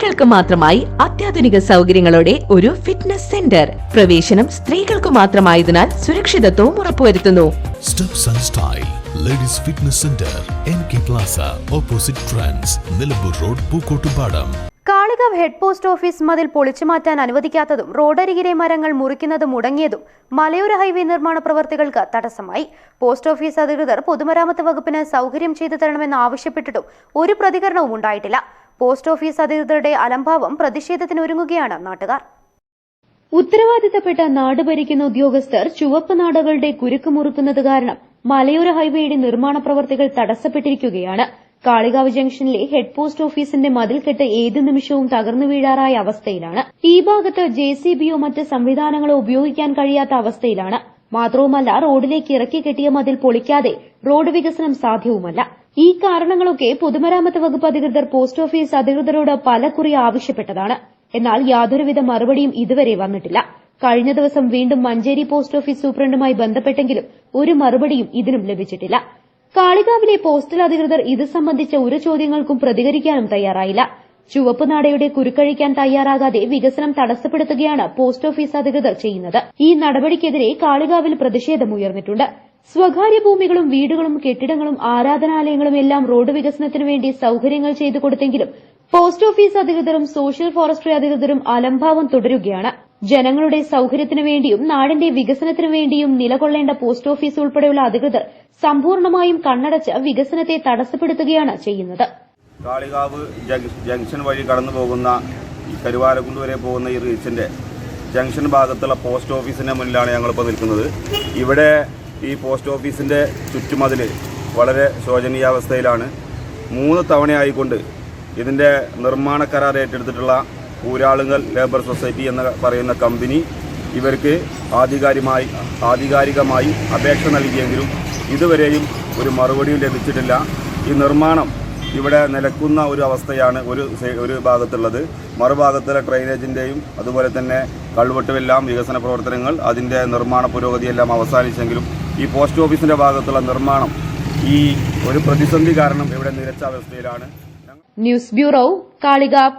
സ്ത്രീകൾക്ക് മാത്രമായി അത്യാധുനിക സൗകര്യങ്ങളോടെ ഒരു ഫിറ്റ്നസ് സെന്റർ പ്രവേശനം സ്ത്രീകൾക്ക് മാത്രമായതിനാൽ സുരക്ഷിതത്വവും ഉറപ്പുവരുത്തുന്നു. Ladies fitness centre N K plaza opposite Trends Nilambur road Pookkottupadam Kalikavu head post office മതിൽ പൊളിച്ചു മാറ്റാൻ അനുവദിക്കാത്തതും റോഡരികിലെ മരങ്ങൾ മുറിക്കുന്നത് മുടങ്ങിയതും മലയോര ഹൈവേ നിർമ്മാണ പ്രവർത്തികൾക്ക് തടസ്സമായി. പോസ്റ്റ് ഓഫീസ് അധികൃതർ പൊതുമരാമത്ത് വകുപ്പിന് സൗകര്യം ചെയ്തു തരണമെന്ന് ആവശ്യപ്പെട്ടിട്ടും ഒരു പ്രതികരണവും ഉണ്ടായിട്ടില്ല. പോസ്റ്റ് ഓഫീസ് അധികൃതരുടെ അലംഭാവം പ്രതിഷേധത്തിനൊരുങ്ങുകയാണ് നാട്ടുകാർ. ഉത്തരവാദിത്തപ്പെട്ട നാട് ഭരിക്കുന്ന ഉദ്യോഗസ്ഥർ ചുവപ്പ് നാടകളുടെ കുരുക്ക് മുറുക്കുന്നത് കാരണം മലയോര ഹൈവേയുടെ നിർമ്മാണ പ്രവർത്തികൾ തടസ്സപ്പെട്ടിരിക്കുകയാണ്. കാളികാവ് ജംഗ്ഷനിലെ ഹെഡ് പോസ്റ്റ് ഓഫീസിന്റെ മതിൽക്കെട്ട് ഏത് നിമിഷവും തകർന്നു വീഴാറായ അവസ്ഥയിലാണ്. ഈ ഭാഗത്ത് ജെ സി ബിയോ മറ്റ് സംവിധാനങ്ങളോ ഉപയോഗിക്കാൻ കഴിയാത്ത അവസ്ഥയിലാണ്. മാത്രവുമല്ല റോഡിലേക്ക് ഇറക്കി കെട്ടിയ മതിൽ പൊളിക്കാതെ റോഡ് വികസനം സാധ്യവുമല്ല. ഈ കാരണങ്ങളൊക്കെ പൊതുമരാമത്ത് വകുപ്പ് അധികൃതർ പോസ്റ്റ് ഓഫീസ് അധികൃതരോട് പലകുറി ആവശ്യപ്പെട്ടതാണ്. എന്നാൽ യാതൊരുവിധ മറുപടിയും ഇതുവരെ വന്നിട്ടില്ല. കഴിഞ്ഞ ദിവസം വീണ്ടും മഞ്ചേരി പോസ്റ്റ് ഓഫീസ് സൂപ്രണ്ടുമായി ബന്ധപ്പെട്ടെങ്കിലും ഒരു മറുപടിയും ഇതിനും ലഭിച്ചിട്ടില്ല. കാളികാവിലെ പോസ്റ്റൽ അധികൃതർ ഇത് സംബന്ധിച്ച ഒരു ചോദ്യങ്ങൾക്കും പ്രതികരിക്കാനും തയ്യാറായില്ല. ചുവപ്പ് നാടയുടെ കുരുക്കഴിക്കാൻ തയ്യാറാകാതെ വികസനം തടസ്സപ്പെടുത്തുകയാണ് പോസ്റ്റ് ഓഫീസ് അധികൃതർ ചെയ്യുന്നത്. ഈ നടപടിക്കെതിരെ കാളികാവിൽ പ്രതിഷേധമുയർന്നിട്ടുണ്ട് സ്വകാര്യ ഭൂമികളും വീടുകളും കെട്ടിടങ്ങളും ആരാധനാലയങ്ങളും എല്ലാം റോഡ് വികസനത്തിനു വേണ്ടി സൌകര്യങ്ങൾ ചെയ്തു കൊടുത്തെങ്കിലും പോസ്റ്റ് ഓഫീസ് അധികൃതരും സോഷ്യൽ ഫോറസ്ട്രി അധികൃതരും അലംഭാവം തുടരുകയാണ്. ജനങ്ങളുടെ സൌകര്യത്തിനു വേണ്ടിയും നാടിന്റെ വികസനത്തിനു വേണ്ടിയും നിലകൊള്ളേണ്ട പോസ്റ്റ് ഓഫീസ് ഉൾപ്പെടെയുള്ള അധികൃതർ സമ്പൂർണമായും കണ്ണടച്ച് വികസനത്തെ തടസ്സപ്പെടുത്തുകയാണ് ചെയ്യുന്നത്. കാളികാവ് ജംഗ്ഷൻ വഴി കടന്നു പോകുന്ന കരുവാരക്കുണ്ട് വരെ പോകുന്ന ഈ റീച്ചിന്റെ ജംഗ്ഷൻ ഭാഗത്തുള്ള പോസ്റ്റ് ഓഫീസിന്റെ മുന്നിലാണ് ഞങ്ങളിപ്പോൾ നിൽക്കുന്നത്. ഇവിടെ ഈ പോസ്റ്റ് ഓഫീസിന്റെ ചുറ്റുമതിൽ വളരെ ശോചനീയാവസ്ഥയിലാണ്. മൂന്ന് തവണയായിക്കൊണ്ട് ഇതിന്റെ നിർമ്മാണ കരാർ ഏറ്റെടുത്തിട്ടുള്ള ഊരാളുങ്കൽ ലേബർ സൊസൈറ്റി എന്ന് പറയുന്ന കമ്പനി ഇവർക്ക് ആധികാരികമായി ആധികാരികമായി അപേക്ഷ നൽകിയെങ്കിലും ഇതുവരെയും ഒരു മറുപടിയും ലഭിച്ചിട്ടില്ല. ഈ നിർമ്മാണം ഇവിടെ നിലക്കുന്ന ഒരു അവസ്ഥയാണ് ഒരു ഒരു ഭാഗത്തുള്ളത്. മറുഭാഗത്തിലെ ഡ്രൈനേജിന്റെയും അതുപോലെ തന്നെ കൾവെട്ടുമെല്ലാം വികസന പ്രവർത്തനങ്ങൾ അതിന്റെ നിർമ്മാണ പുരോഗതിയെല്ലാം അവസാനിച്ചെങ്കിലും ഈ പോസ്റ്റ് ഓഫീസിന്റെ ഭാഗത്തുള്ള നിർമ്മാണം ഈ ഒരു പ്രതിസന്ധി കാരണം ഇവിടെ നിരച്ച അവസ്ഥയിലാണ്. News bureau Kalikavu